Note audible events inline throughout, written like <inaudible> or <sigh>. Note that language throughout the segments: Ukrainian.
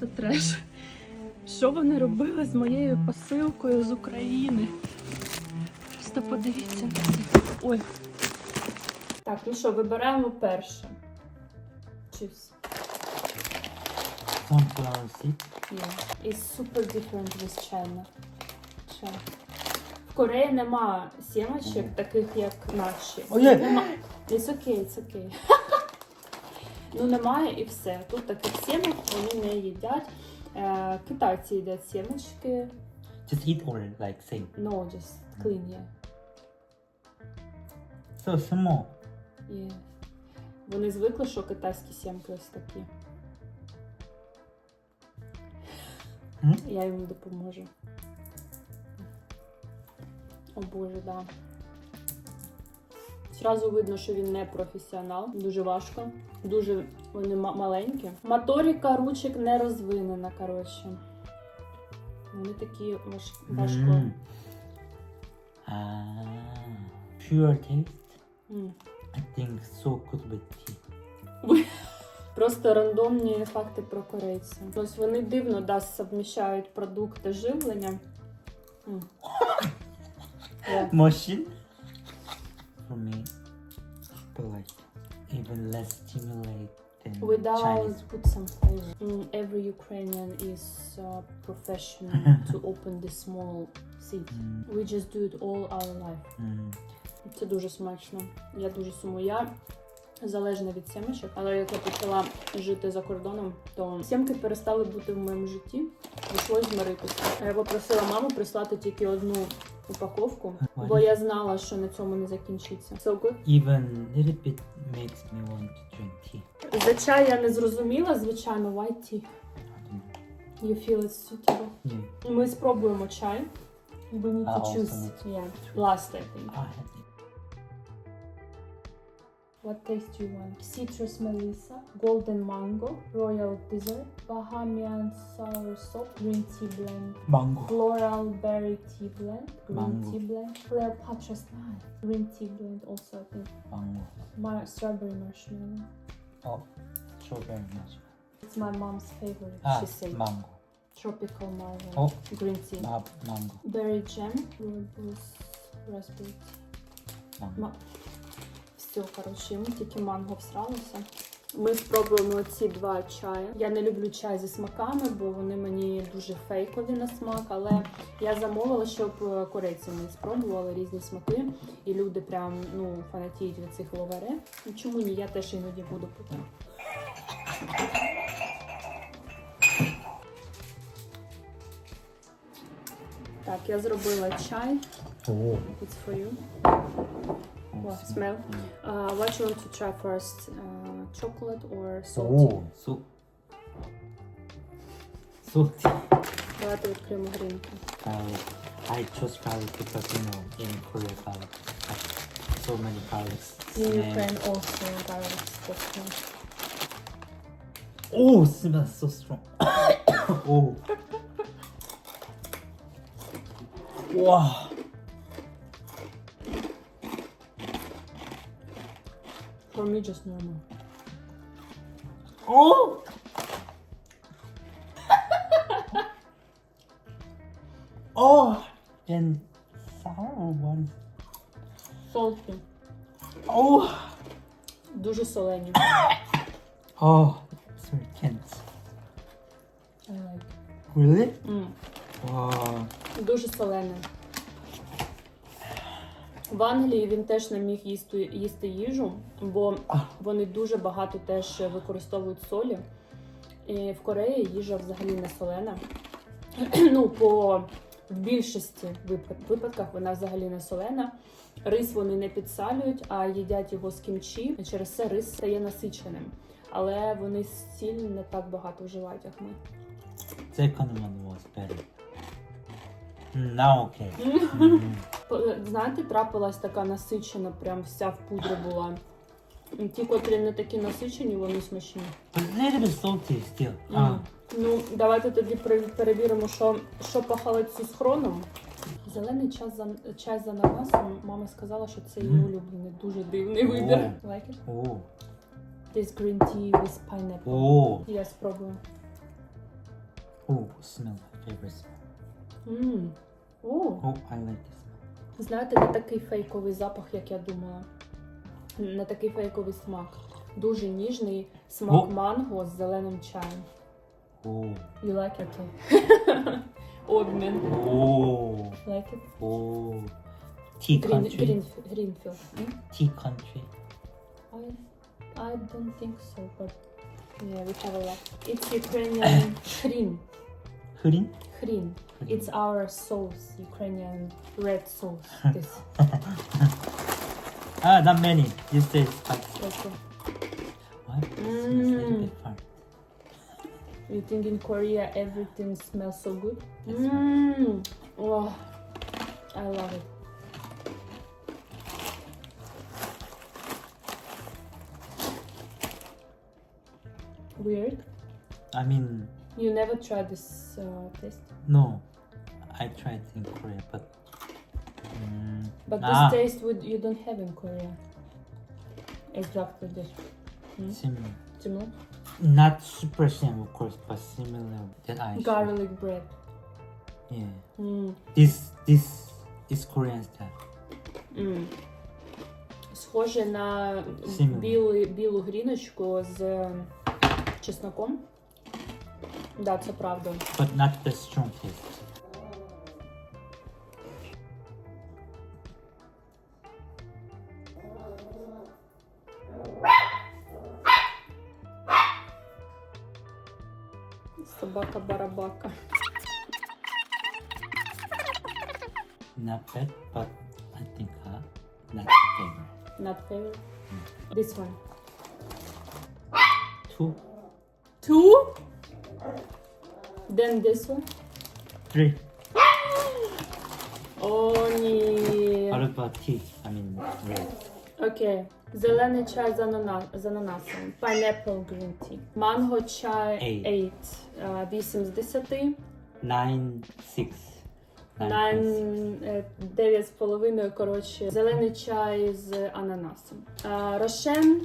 Це треш. Що вони робили з моєю посилкою з України? Просто подивіться на це. Ой. Так, ну що, вибираємо перше. Чипс. Sunflower seed. Yeah. It's super different with China. Ще. В Кореї нема сімочок, таких як наші. О, є. Нема... It's okay, it's okay. Ну немає і все. Тут таких сімок вони не їдять. Е, китайці їдять сімочки. Just eat or like same. No, just clean, yeah. So small. yeah. Вони звикли, що китайські сімки ось такі. Я їм допоможу. О боже, да. Зразу видно, що він не професіонал. Дуже важко. Дуже вони ма- маленькі. Моторика ручок не розвинена, коротше. Вони такі важ... важко. Mm. Pure taste. М. I think so good with tea. Просто рандомні факти про корейців. Ось вони дивно да, совміщають продукти живлення. М. <laughs> Yeah. Machine. For me, but like even less stimulate than Without Chinese. put some flavor. Mm, every Ukrainian is uh, professional <laughs> to open this small seed. Mm, We just do it all our life. mm. Це дуже смачно. Я дуже сумую. Я залежна від сімочок, але як я почала жити за кордоном, то сімки перестали бути в моєму житті. Прийшлось змиритися. Я попросила маму прислати тільки одну упаковку, бо я знала, що на цьому не закінчиться. So good. Even little bit makes me want to drink tea. За чай я не зрозуміла, звичайно, white tea. You feel it's suitable. Yeah. Ми спробуємо чай. We need to choose. Yeah. Last, I think. I had. What taste do you want? Citrus melissa, golden mango, royal dessert, Bahamian sour sop, green tea blend, Mango. floral berry tea blend, green Mango. tea blend, Cleopatra's night, green tea blend also I think, Mango. Mar- strawberry marshmallow. Oh, strawberry much. It's my mom's favorite. Ah, she said mango. tropical mango, Oh. green tea, Ma- mango. berry jam, raspberry tea. Mango. Ма- Все, коротше, ми тільки манго всралися. Ми спробуємо ці два чаї. Я не люблю чай зі смаками, бо вони мені дуже фейкові на смак. Але я замовила, щоб е, корейці не спробували різні смаки. І люди прям ну фанатіють від цих ловере. Ну чому ні? Я теж іноді буду пити. Так, я зробила чай. Oh. It's for you. oh What, smell. smell? Mm. Uh, what you want to try first? Uh, chocolate or salty? Oh, so salty. Давайте відкриємо грінку. Garlic. I chose garlic because you know in Korea garlic have so many garlics. In And- Ukraine also garlic spoken. Oh, smells so strong. <coughs> oh. wow. <coughs> For me just normal. Oh. <laughs> oh. And sour one. Salty. Oh. Дуже солені. <coughs> Oh. It's very tense. I like. Really? Mm. Wow. Дуже солене. В Англії він теж не міг їсти, їсти їжу, бо вони дуже багато теж використовують солі. І в Кореї їжа взагалі не солена. <clears throat> ну, по в більшості випадках вона взагалі не солена. Рис вони не підсалюють, а їдять його з кімчі. Через це рис стає насиченим. Але вони сіль не так багато вживають, як ми. Second one was better. Now okay. Знаєте, трапилась така насичена, прям вся в пудрі була. Ті, котрі не такі насичені, вони смачні. Ну, давайте тоді перевіримо, що, що по халецю з хроном. Зелений чай за, чай з ананасом. Мама сказала, що це її улюблений. Дуже дивний вибір. О. Like it? Oh. This green tea with pineapple. Oh. Я спробую. Oh, smell. Favorite smell. Мм. О, Oh, I like this. Знаєте, не такий фейковий запах, як я думала. Не такий фейковий смак. Дуже ніжний смак О. манго з зеленим чаєм. Oh. You like it? Okay. Обмін. Oh. Like it? Oh. Tea Green, country. green, Greenfield. Hmm? Tea country. I, I don't think so, but yeah, we have a lot. It's Ukrainian Hrin? Hrin. It's our sauce, Ukrainian red sauce. <laughs> This. <laughs> Ah, not many. You say spicy. Okay. What? Smells a little Mm. bit. You think in Korea everything smells so good? Mmm. Oh, I love it. Weird. I mean, You never tried this uh, taste, no. I tried in Korea, but. Mm, but this ah, taste would you don't have in Korea. Exactly this. similar. Similar. Not super same, of course, but similar. That I. should- Garlic bread. Yeah. Mm. This this is Korean style. М. Схоже на Сім'я. білу, білу гріночку з чесноком. Да, це правда. but not the strong taste. Собака барабака. Not bad, but I think uh, not favorite. Not favorite. This one. Two, Two? Then this one. three. О, ні. What about tea? I mean red. Окей. Зелений чай з, анана... з ананасом. Pineapple green tea. Манго чай Eight. 8. 8 з 10. Nine, six. Nine, Найн е, дев'ять з половиною, коротше, зелений чай з ананасом. Рошен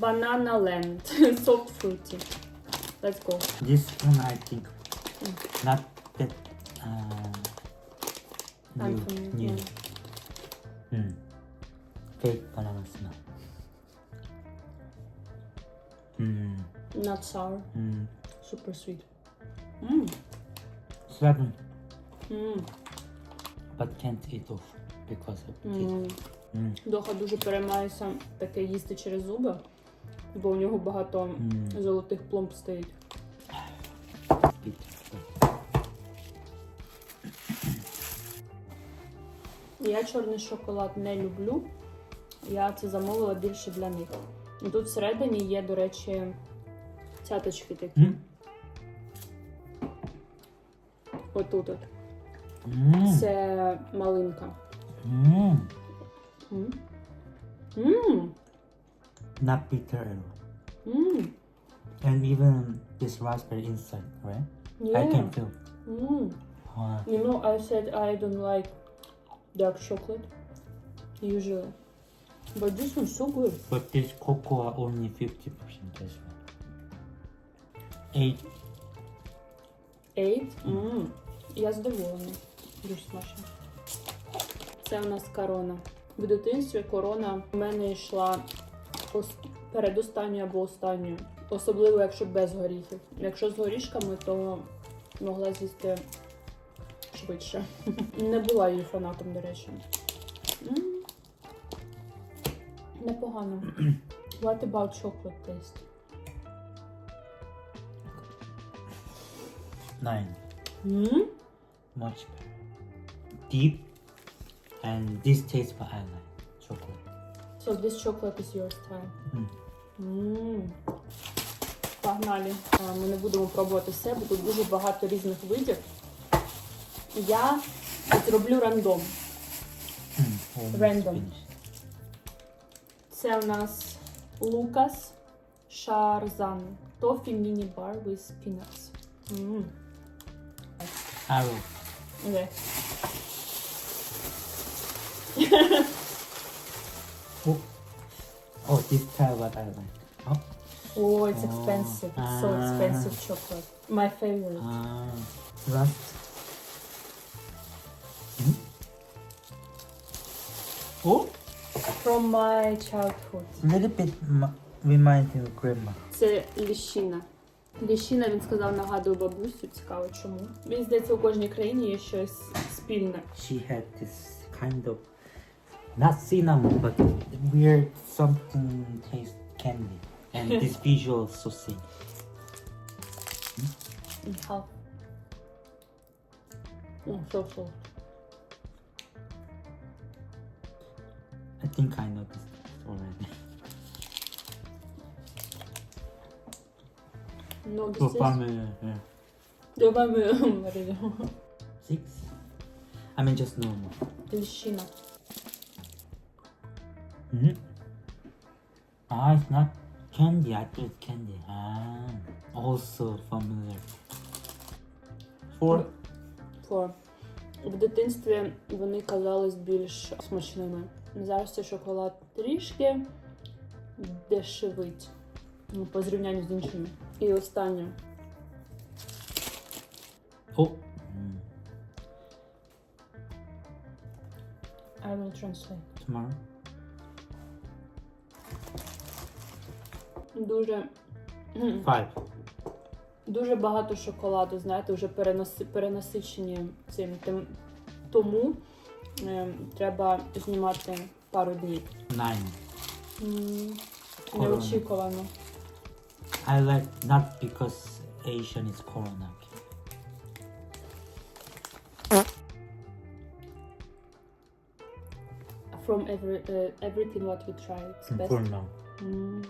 Banana Land. Soft fruity. Let's go. This one I think not that uh, new. Unfamiliar. new. Mm. Fake banana smell. Mm. Not sour. Mm. Super sweet. Mm. Seven, Mm. but can't eat off because of teeth. Mm. Mm. Доха дуже переймається таке їсти через зуби, Бо у нього багато Mm. золотих пломб стоїть. Я чорний шоколад не люблю. Я це замовила більше для них. І тут всередині є, до речі, цяточки такі. Mm. Отут от. Mm. Це малинка. Mm. М? Not bitter at all. м, And even this raspberry inside, right? I can feel. М. Wow. You know, I said I don't like dark chocolate usually. But this one's so good. But this cocoa only 50% as well. Eight. Eight? М, Я задоволена. Дуже смачно. Це у нас корона. В дитинстві корона в мене йшла ос- передостанньою або останньою. Особливо, якщо без горіхів. Якщо з горішками, то могла з'їсти швидше. <laughs> Не була її фанатом, до речі. М, Непогано. <clears throat> What about chocolate taste? Nine. М? Much better. Deep. And this tastes what I like. Chocolate. So this chocolate is your style. Mm. Погнали. Ми не будемо пробувати все, бо тут дуже багато різних видів. Я зроблю рандом. Mm. Random. Це у нас Лукас Шарзан. Тофі міні бар with peanuts. Arrow. <laughs> Okay. Oh. oh, this style what I like. Oh. Oh, it's Oh, expensive. It's so ah. expensive chocolate. My favorite. Ah, last. Hmm? Oh, From my childhood. a little bit m- reminds me of grandma. Це ліщина. Ліщина, він сказав, нагадує бабусю. Цікаво, чому. Мені здається, у кожній країні є щось спільне. She had this kind of not cinnamon, but weird something taste candy. And this <laughs> visual is so sick. Hmm? It's hot. Oh, so soft. I think I know this already. No, this is 밤에 예. 여밤은 말이죠. six. I mean just normal. 들시나. Ліщина. Mm-hmm. Ah, it's not candy. I thought it's candy. Ah, also familiar. Four. Four. В дитинстві вони казались більш смачними. Зараз це шоколад трішки дешевить. Ну, по зрівнянню з іншими. І останнє. Oh. Mm. I will translate. Tomorrow. Дуже. м. Дуже багато шоколаду, знаєте, вже перенаси, перенасичені цим. Тим, тому е, треба знімати пару днів. Nine. М, Корона. Неочікувано. I like not because Asian is Corona. From every, uh, everything what we tried, it's best. For now. Mm.